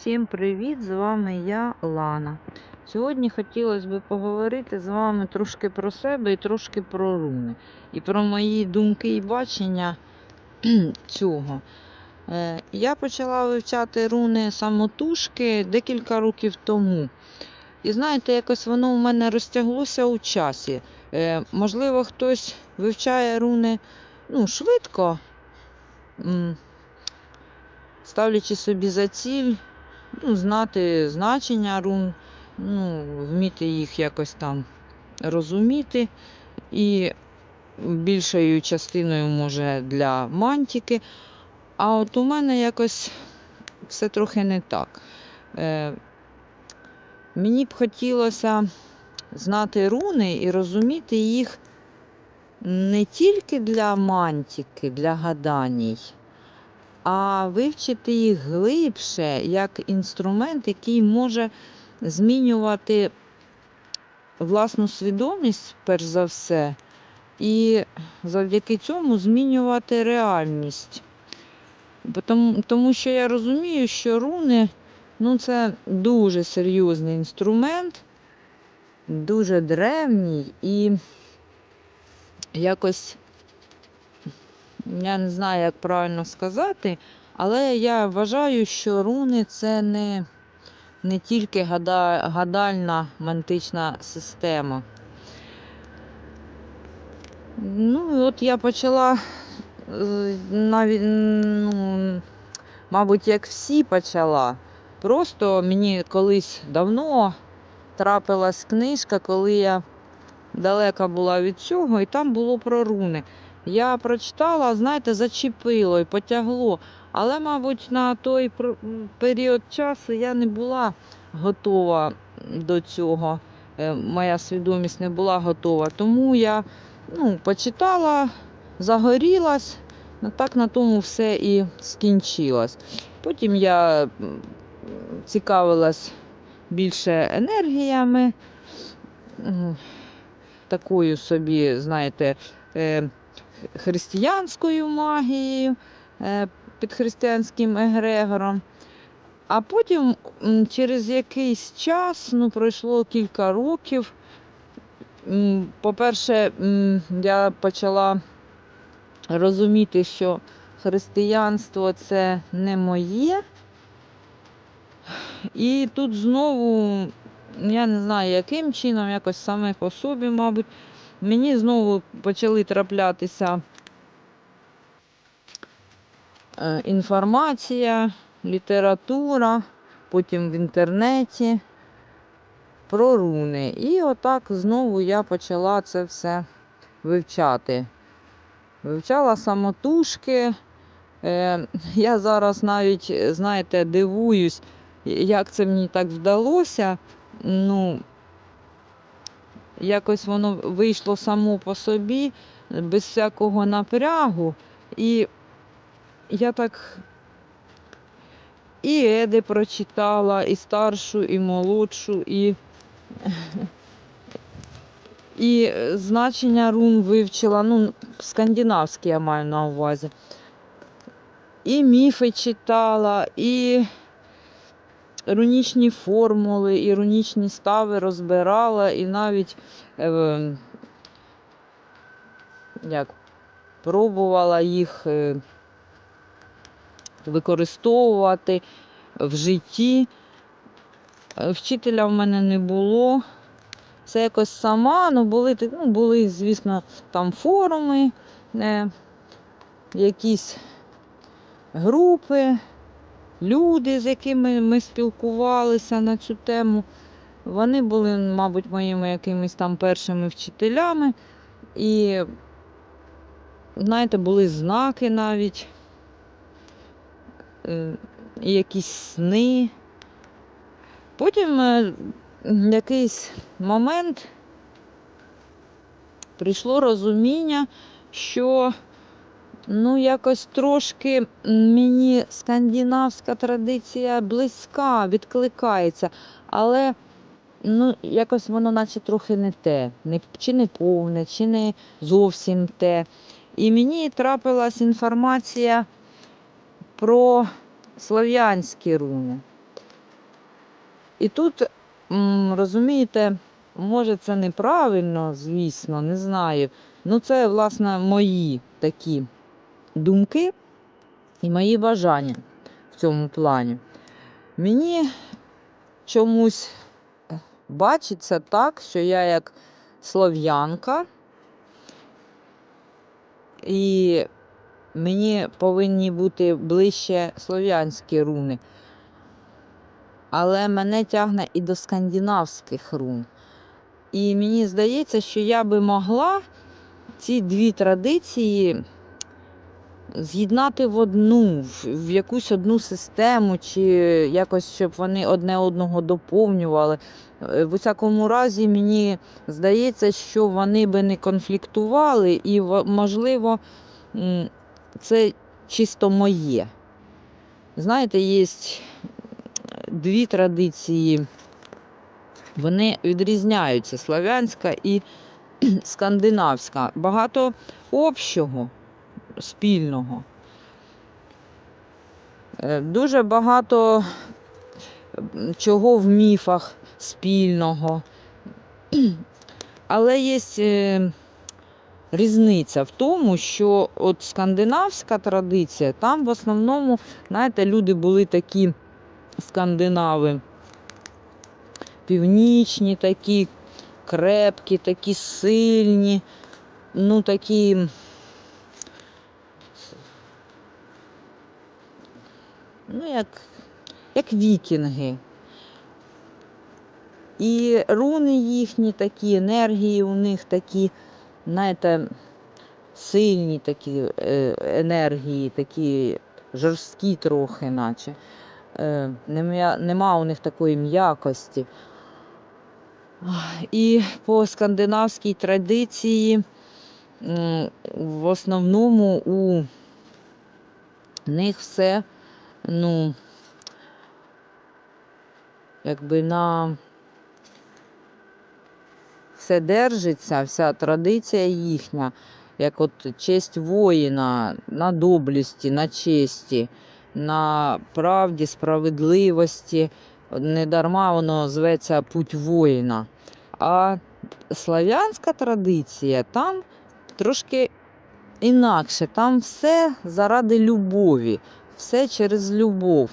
Всім привіт! З вами я, Лана. Сьогодні хотілося б поговорити з вами трошки про себе і трошки про руни. І про мої думки і бачення цього. Е, Я почала вивчати руни самотужки декілька років тому. І знаєте, якось воно у мене розтяглося у часі. Е, Можливо, хтось вивчає руни ну, швидко, ставлячи собі за ціль ну, знати значення рун, ну, вміти їх якось там розуміти. І більшою частиною, може, для мантіки. А от у мене якось все трохи не так. Е, Мені б хотілося знати руни і розуміти їх не тільки для мантіки, для гаданій, а вивчити їх глибше як інструмент, який може змінювати власну свідомість, перш за все, і завдяки цьому змінювати реальність. Тому, тому що я розумію, що руни ну, це дуже серйозний інструмент, дуже древній і якось я не знаю, як правильно сказати, але я вважаю, що руни це не, не тільки гада, гадальна мантична система. Ну, от я почала е, навіть, ну, мабуть, як всі почала. Просто мені колись давно трапилась книжка, коли я далека була від цього, і там було про руни. Я прочитала, знаєте, зачепило і потягло. Але, мабуть, на той період часу я не була готова до цього. Е, Моя свідомість не була готова. Тому я ну, почитала, загорілась, ну, так на тому все і скінчилось. Потім я цікавилась більше енергіями, такою собі, знаєте, е, християнською магією, е, під християнським егрегором. А потім, через якийсь час, ну, пройшло кілька років. По-перше, я почала розуміти, що християнство це не моє. І тут знову, я не знаю, яким чином, якось саме по собі, мабуть, мені знову почали траплятися е, інформація, література, потім в інтернеті про руни. І отак знову я почала це все вивчати. Вивчала самотужки. Е, Я зараз навіть, знаєте, дивуюсь, як це мені так вдалося. Ну, якось воно вийшло само по собі, без всякого напрягу. І я так і Еди прочитала, і старшу, і молодшу, і, і значення рун вивчила, ну, скандинавські я маю на увазі. І міфи читала, і рунічні формули, і рунічні стави розбирала, і навіть е, як, пробувала їх е, використовувати в житті. Е, Вчителя в мене не було. Все якось сама, ну були, ну, були, звісно, там форуми, е, якісь групи, люди, з якими ми спілкувалися на цю тему. Вони були, мабуть, моїми якимись там першими вчителями. І, знаєте, були знаки навіть, е, якісь сни. Потім е, якийсь момент прийшло розуміння, що ну, якось трошки мені скандинавська традиція близька, відкликається, але ну, якось воно наче трохи не те, не, чи не повне, чи не зовсім те. І мені трапилась інформація про слов'янські руни. І тут, розумієте, може це неправильно, звісно, не знаю. Ну, це, власне, мої такі думки і мої бажання в цьому плані. Мені чомусь бачиться так, що я як слов'янка, і мені повинні бути ближче слов'янські руни. Але мене тягне і до скандинавських рун. І мені здається, що я би могла ці дві традиції з'єднати в одну, в, якусь одну систему, чи якось, щоб вони одне одного доповнювали. Е, В усякому разі, мені здається, що вони би не конфліктували, і, можливо, це чисто моє. Знаєте, є дві традиції. Вони відрізняються славянська і скандинавська. Багато общого, спільного. Е, Дуже багато чого в міфах спільного. Але є е, різниця в тому, що от скандинавська традиція, там в основному, знаєте, люди були такі скандинави, північні, такі крепкі, такі сильні, ну такі. Ну, як, як вікінги. І руни їхні такі, енергії у них такі, знаєте, сильні такі е, енергії, такі жорсткі трохи, наче. Е, нема, нема у них такої м'якості. І по скандинавській традиції в основному у них все, ну, якби на все держиться, вся традиція їхня, як от честь воїна, на доблесті, на честі, на правді, справедливості. Не дарма воно зветься путь воїна. А слав'янська традиція там трошки інакше. Там все заради любові, все через любов.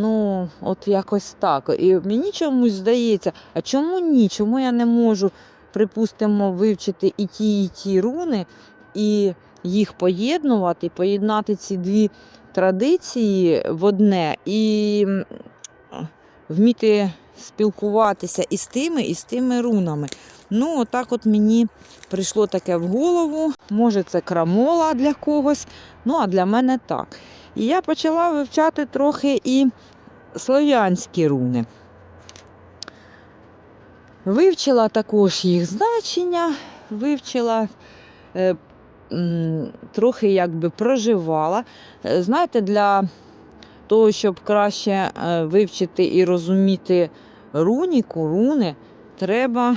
Ну, от якось так. І мені чомусь здається, а чому ні? Чому я не можу, припустимо, вивчити і ті, і ті руни, і їх поєднувати, поєднати ці дві традиції в одне і вміти спілкуватися і з тими, і з тими рунами. Ну, отак от мені прийшло таке в голову. Може, це крамола для когось, ну а для мене так. І я почала вивчати трохи і слов'янські руни. Вивчила також їх значення, вивчила, е, трохи якби проживала. Е, Знаєте, для того, щоб краще е, вивчити і розуміти руніку, руни, треба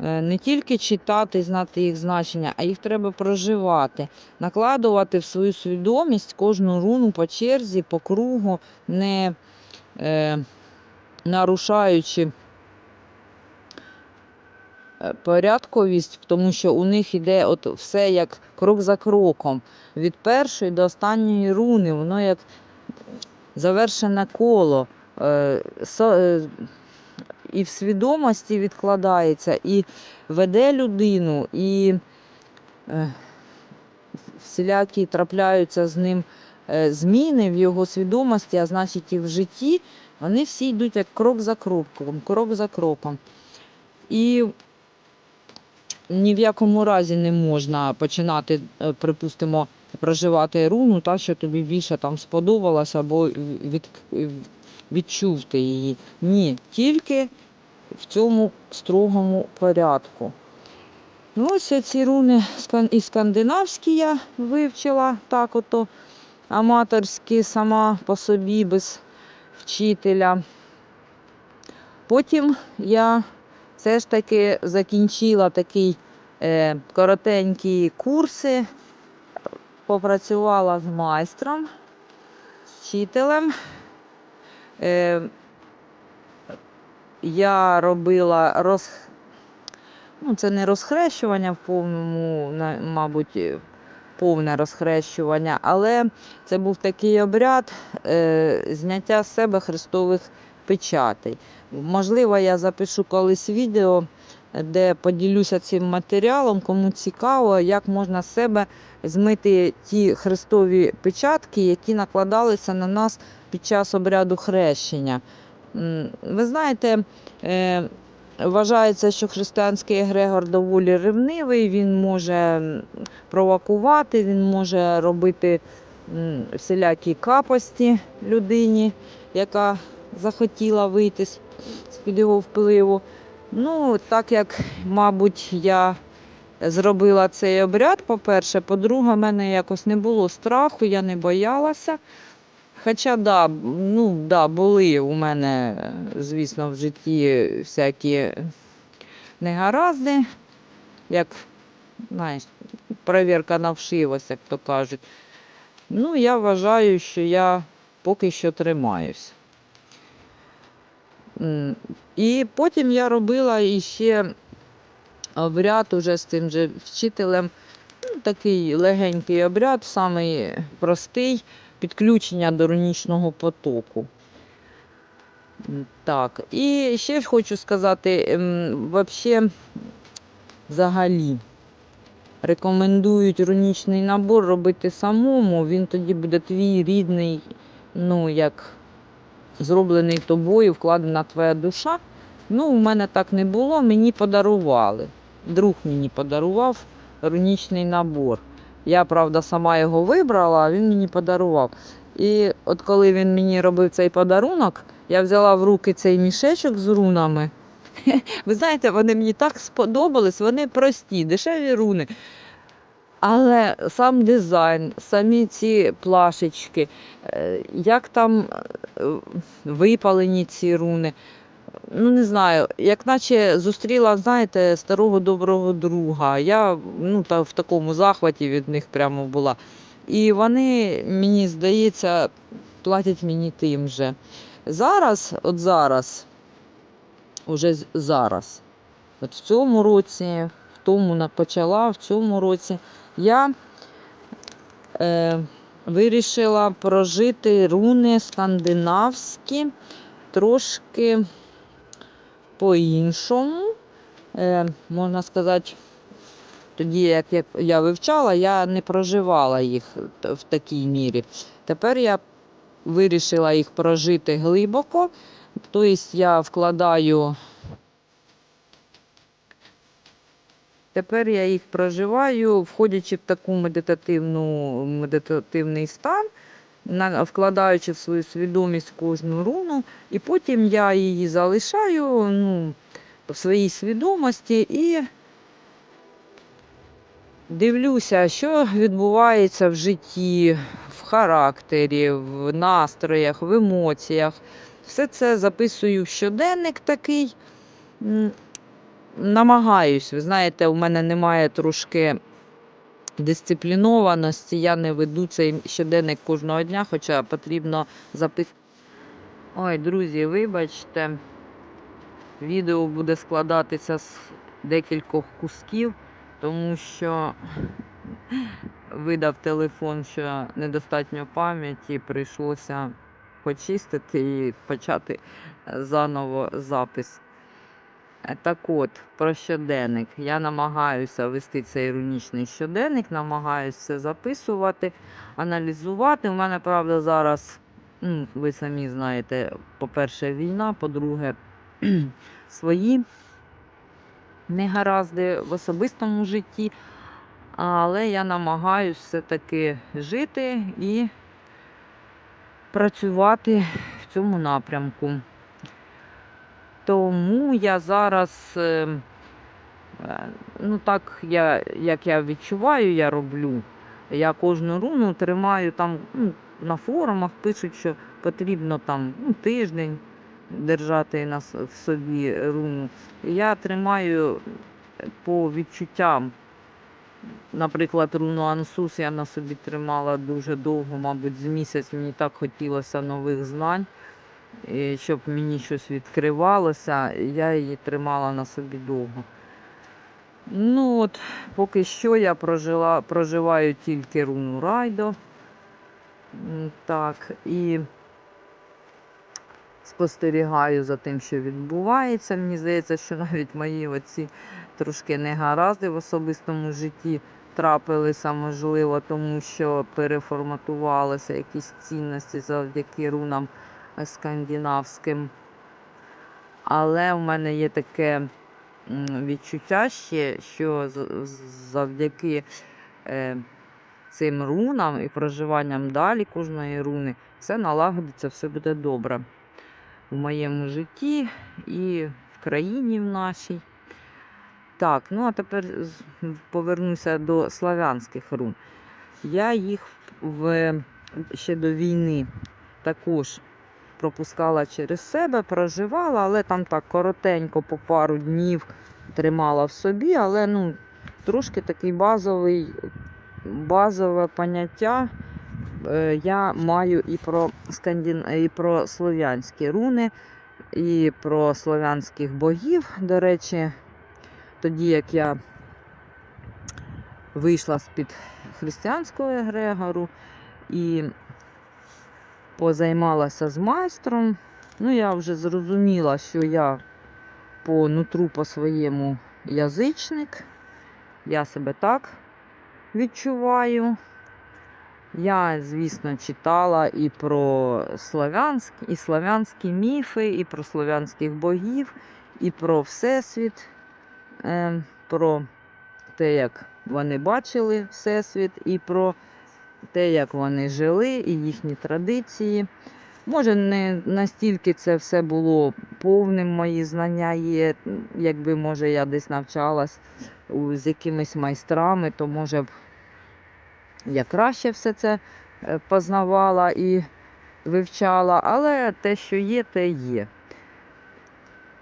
не тільки читати, і знати їх значення, а їх треба проживати, накладувати в свою свідомість кожну руну по черзі, по кругу, не е, нарушаючи е, порядковість, тому що у них іде от все як крок за кроком. Від першої до останньої руни, воно як завершене коло. Е, со- е, І в свідомості відкладається, і веде людину, і е, всілякі трапляються з ним е, зміни в його свідомості, а значить і в житті, вони всі йдуть як крок за кроком, крок за кроком. І ні в якому разі не можна починати, е, припустимо, проживати руну, та, що тобі більше там сподобалось, або від, відчув ти її. Ні, тільки в цьому строгому порядку. Ну, ось ці руни і скандинавські я вивчила так ото аматорські сама по собі без вчителя. Потім я все ж таки закінчила такий е, коротенькі курси, попрацювала з майстром, з вчителем. Е, я робила роз... ну, це не розхрещування в повному, мабуть, е, повне розхрещування, але це був такий обряд е, зняття з себе хрестових печатей. Можливо, я запишу колись відео, де поділюся цим матеріалом, кому цікаво, як можна з себе змити ті хрестові печатки, які накладалися на нас під час обряду хрещення. Ви знаєте, е, вважається, що християнський егрегор доволі ревнивий, він може провокувати, він може робити всілякі капості людині, яка захотіла вийти з-під його впливу. Ну, так як, мабуть, я зробила цей обряд, по-перше, по-друге, в мене якось не було страху, я не боялася. Хоча, да, ну, да, були у мене, звісно, в житті всякі негаразди, як знаєш, перевірка на вшивость, як то кажуть. Ну, я вважаю, що я поки що тримаюсь. І потім я робила іще обряд уже з тим же вчителем. Ну, такий легенький обряд, самий простий підключення до рунічного потоку. Так, і ще хочу сказати, вообще, взагалі, рекомендують рунічний набор робити самому, він тоді буде твій рідний, ну, як зроблений тобою, вкладена твоя душа. Ну, у мене так не було, мені подарували. Друг мені подарував рунічний набор. Я, правда, сама його вибрала, а він мені подарував. І от коли він мені робив цей подарунок, я взяла в руки цей мішечок з рунами. Ви знаєте, вони мені так сподобались, вони прості, дешеві руни. Але сам дизайн, самі ці плашечки, е, як там е, випалені ці руни. Ну, не знаю, як наче зустріла, знаєте, старого доброго друга. Я ну, та, в такому захваті від них прямо була. І вони, мені здається, платять мені тим же. Зараз, от зараз, уже зараз, от в цьому році, в тому почала, в цьому році, я е, вирішила прожити руни скандинавські трошки по-іншому. Е, можна сказати, тоді, як я- вивчала, я не проживала їх в такій мірі. Тепер я вирішила їх прожити глибоко. Тобто я вкладаю. Тепер я їх проживаю, входячи в таку медитативну, медитативний стан, вкладаючи в свою свідомість кожну руну, і потім я її залишаю ну, в своїй свідомості і дивлюся, що відбувається в житті, в характері, в настроях, в емоціях. Все це записую в щоденник такий. Намагаюсь, ви знаєте, у мене немає трошки дисциплінованості, я не веду цей щоденник кожного дня, хоча потрібно записати. Ой, друзі, вибачте, відео буде складатися з декількох кусків, тому що видав телефон, що недостатньо пам'яті, прийшлося почистити і почати заново запис. Так от, про щоденник. Я намагаюся вести цей іронічний щоденник, намагаюся все записувати, аналізувати. У мене, правда, зараз, ну, ви самі знаєте, по-перше, війна, по-друге, свої негаразди в особистому житті. Але я намагаюся все-таки жити і працювати в цьому напрямку. Тому я зараз, е, е, ну так, я, як я відчуваю, я роблю. Я кожну руну тримаю там ну, на форумах, пишуть, що потрібно там ну, тиждень держати на, в собі руну. Я тримаю по відчуттям. Наприклад, руну Ансус я на собі тримала дуже довго, мабуть, з місяць. Мені так хотілося нових знань. Щоб мені щось відкривалося, я її тримала на собі довго. Ну от, поки що я прожила, проживаю тільки руну Райдо. Так, і спостерігаю за тим, що відбувається. Мені здається, що навіть мої оці трошки негаразди в особистому житті трапилися, можливо, тому що переформатувалися якісь цінності завдяки рунам скандинавським. Але в мене є таке відчуття ще, що завдяки е, цим рунам і проживанням далі кожної руни все налагодиться, все буде добре в моєму житті і в країні в нашій. Так, ну а тепер повернуся до славянських рун. Я їх в, ще до війни також пропускала через себе, проживала, але там так коротенько по пару днів тримала в собі, але ну, трошки такий базовий, базове поняття е, я маю і про, скандин... і про слов'янські руни, і про слов'янських богів. До речі, тоді як я вийшла з-під християнського егрегору і позаймалася з майстром, ну я вже зрозуміла, що я по нутру по своєму язичник. Я себе так відчуваю. Я, звісно, читала і про славянські, і славянські міфи, і про славянських богів, і про Всесвіт, е, про те, як вони бачили Всесвіт, і про те, як вони жили, і їхні традиції. Може, не настільки це все було повним, мої знання є. Якби, може, я десь навчалась з якимись майстрами, то може б я краще все це е, познавала і вивчала, але те, що є, те є.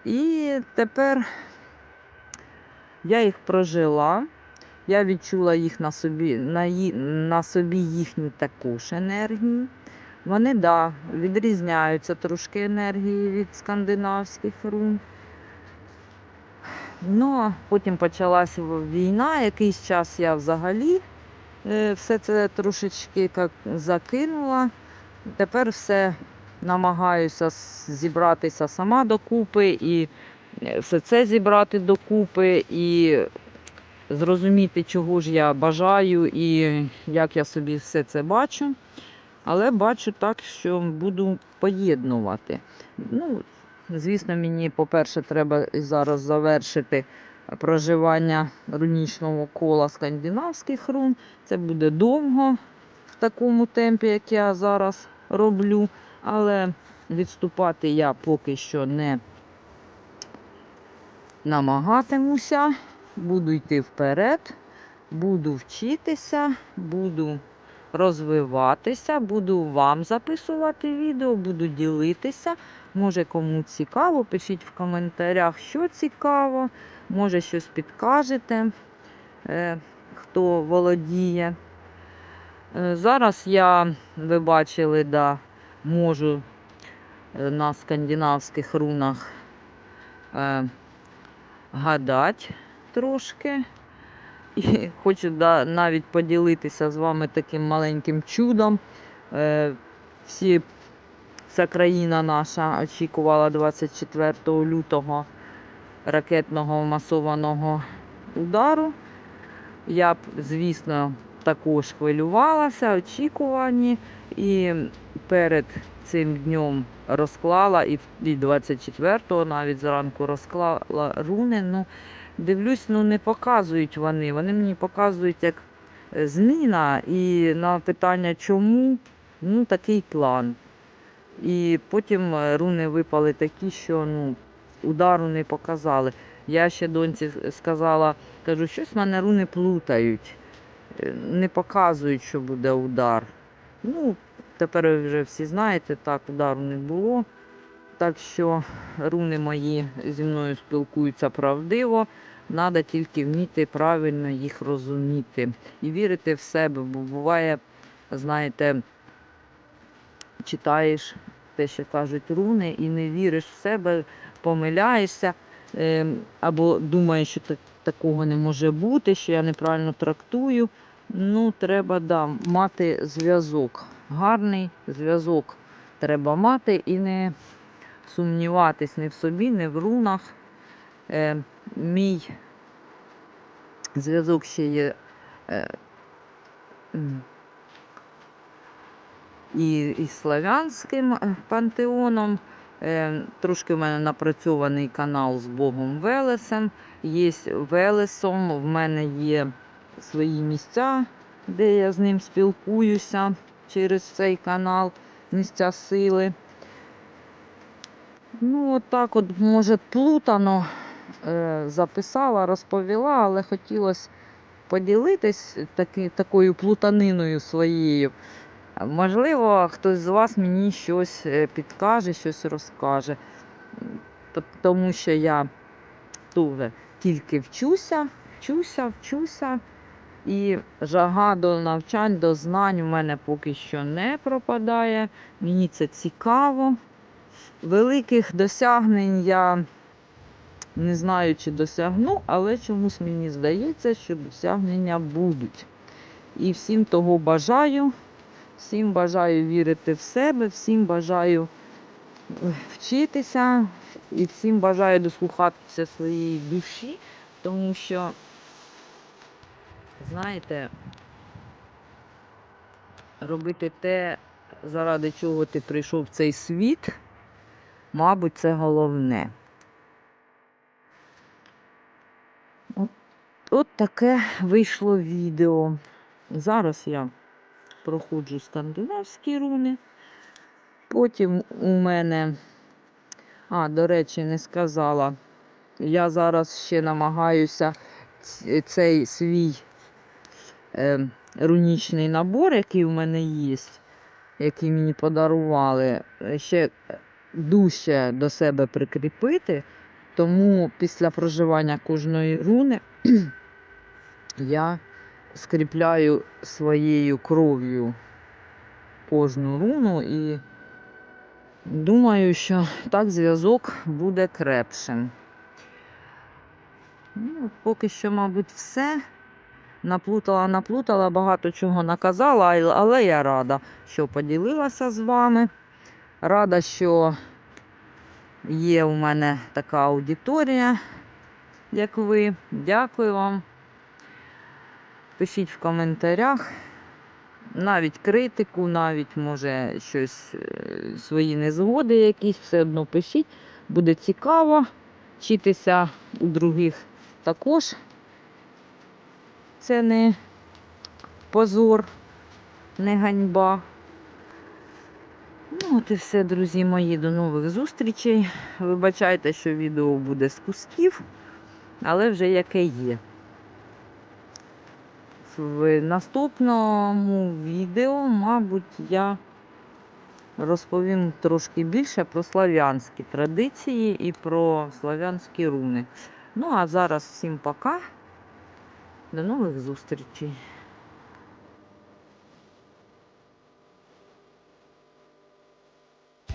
І тепер я їх прожила. Я відчула їх на собі, на, на собі їхню також енергію. Вони, да, відрізняються трошки енергії від скандинавських рун. Ну, потім почалася війна, якийсь час я взагалі е, все це трошечки як закинула. Тепер все намагаюся зібратися сама докупи і е, все це зібрати докупи і зрозуміти, чого ж я бажаю і як я собі все це бачу. Але бачу так, що буду поєднувати. Ну, звісно, мені, по-перше, треба зараз завершити проживання рунічного кола скандинавських рун. Це буде довго в такому темпі, як я зараз роблю. Але відступати я поки що не намагатимуся. Буду йти вперед, буду вчитися, буду розвиватися, буду вам записувати відео, буду ділитися. Може кому цікаво, пишіть в коментарях, що цікаво, може щось підкажете, е, хто володіє. Е, Зараз я, ви бачили, да, можу е, на скандинавських рунах гадати трошки. І хочу да, навіть поділитися з вами таким маленьким чудом. Е, всі, вся країна наша очікувала 24 лютого ракетного масованого удару. Я б, звісно, також хвилювалася, очікувані. І перед цим днем розклала, і, і 24-го навіть зранку розклала руни. Ну, дивлюсь, ну не показують вони. Вони мені показують як е, зміна. І на питання, чому, ну такий план. І потім е, руни випали такі, що ну, удару не показали. Я ще доньці сказала, кажу, щось в мене руни плутають, е, не показують, що буде удар. Ну, тепер вже всі знаєте, так, удару не було. Так що руни мої зі мною спілкуються правдиво. Треба тільки вміти правильно їх розуміти і вірити в себе, бо буває, знаєте, читаєш те, що кажуть руни, і не віриш в себе, помиляєшся, е, або думаєш, що такого не може бути, що я неправильно трактую. Ну, треба да, мати зв'язок. Гарний зв'язок треба мати і не сумніватись ні в собі, ні в рунах. Е, мій зв'язок ще є. Е, і, і славянським е, пантеоном. Е, трошки в мене напрацьований канал з Богом Велесем. Є Велесом, в мене є свої місця, де я з ним спілкуюся через цей канал, місця сили. Ну, от так от, може, плутано е, записала, розповіла, але хотілося поділитись таки, такою плутаниною своєю. Можливо, хтось з вас мені щось е, підкаже, щось розкаже. Тому що я дуже тільки вчуся, вчуся, вчуся. І жага до навчань, до знань у мене поки що не пропадає. Мені це цікаво. Великих досягнень я не знаю, чи досягну, але чомусь мені здається, що досягнення будуть. І всім того бажаю. Всім бажаю вірити в себе, всім бажаю е, вчитися і всім бажаю дослухатися своєї душі, тому що, знаєте, робити те, заради чого ти прийшов в цей світ, мабуть, це головне. От, от таке вийшло відео. Зараз я проходжу скандинавські руни. Потім у мене, а, до речі, не сказала. Я зараз ще намагаюся цей свій е, рунічний набор, який в мене є, який мені подарували, ще дужче до себе прикріпити. Тому після проживання кожної руни я скріпляю своєю кров'ю кожну руну і думаю, що так зв'язок буде крепшим. Ну, поки що, мабуть, все. Наплутала, наплутала, багато чого наказала, але я рада, що поділилася з вами. Рада, що є у мене така аудиторія, як ви. Дякую вам. Пишіть в коментарях. Навіть критику, навіть може щось е, свої незгоди якісь, все одно пишіть. Буде цікаво вчитися у других також. Це не позор, не ганьба. Ну, от і все, друзі мої, до нових зустрічей. Вибачайте, що відео буде з кусків, але вже яке є. В наступному відео, мабуть, я розповім трошки більше про слав'янські традиції і про слав'янські руни. Ну, а зараз всім пока. До нових зустрічей.